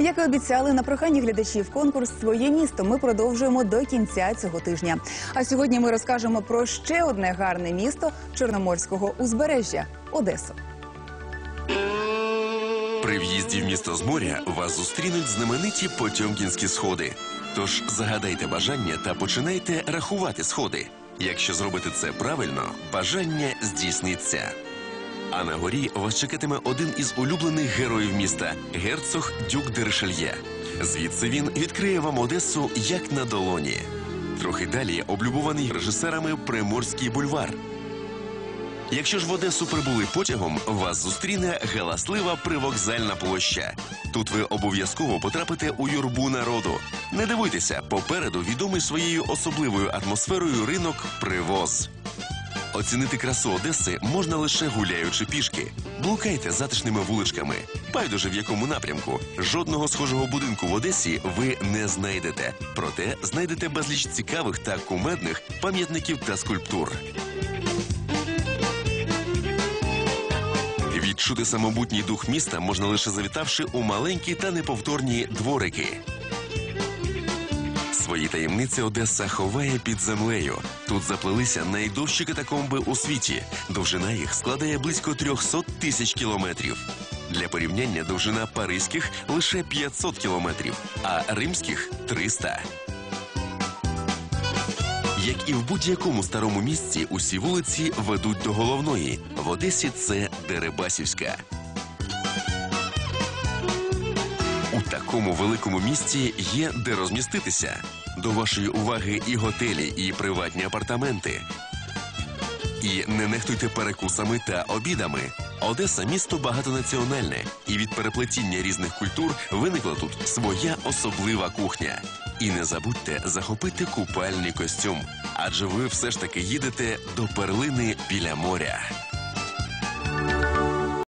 Як і обіцяли на прохання глядачів конкурс Своє місто ми продовжуємо до кінця цього тижня. А сьогодні ми розкажемо про ще одне гарне місто Чорноморського узбережжя Одесу. При в'їзді в місто з моря вас зустрінуть знамениті Потьомкінські сходи. Тож загадайте бажання та починайте рахувати сходи. Якщо зробите це правильно, бажання здійсниться. А на горі вас чекатиме один із улюблених героїв міста герцог Дюк де Ришельє. Звідси він відкриє вам Одесу як на долоні. Трохи далі облюбований режисерами Приморський бульвар. Якщо ж в Одесу прибули потягом, вас зустріне галаслива привокзальна площа. Тут ви обов'язково потрапите у юрбу народу. Не дивуйтеся, попереду відомий своєю особливою атмосферою ринок Привоз. Оцінити красу Одеси можна лише гуляючи пішки. Блукайте затишними вуличками. Байдуже в якому напрямку. Жодного схожого будинку в Одесі ви не знайдете. Проте знайдете безліч цікавих та кумедних пам'ятників та скульптур. Відчути самобутній дух міста можна лише завітавши у маленькі та неповторні дворики. Свої таємниці Одеса ховає під землею. Тут заплелися найдовші катакомби у світі. Довжина їх складає близько 300 тисяч кілометрів. Для порівняння довжина паризьких лише 500 кілометрів, а римських 300. Як і в будь-якому старому місці, усі вулиці ведуть до головної. В Одесі це Дерибасівська. Такому великому місті є де розміститися. До вашої уваги і готелі, і приватні апартаменти. І не нехтуйте перекусами та обідами. Одеса місто багатонаціональне, і від переплетіння різних культур виникла тут своя особлива кухня. І не забудьте захопити купальний костюм, адже ви все ж таки їдете до перлини біля моря.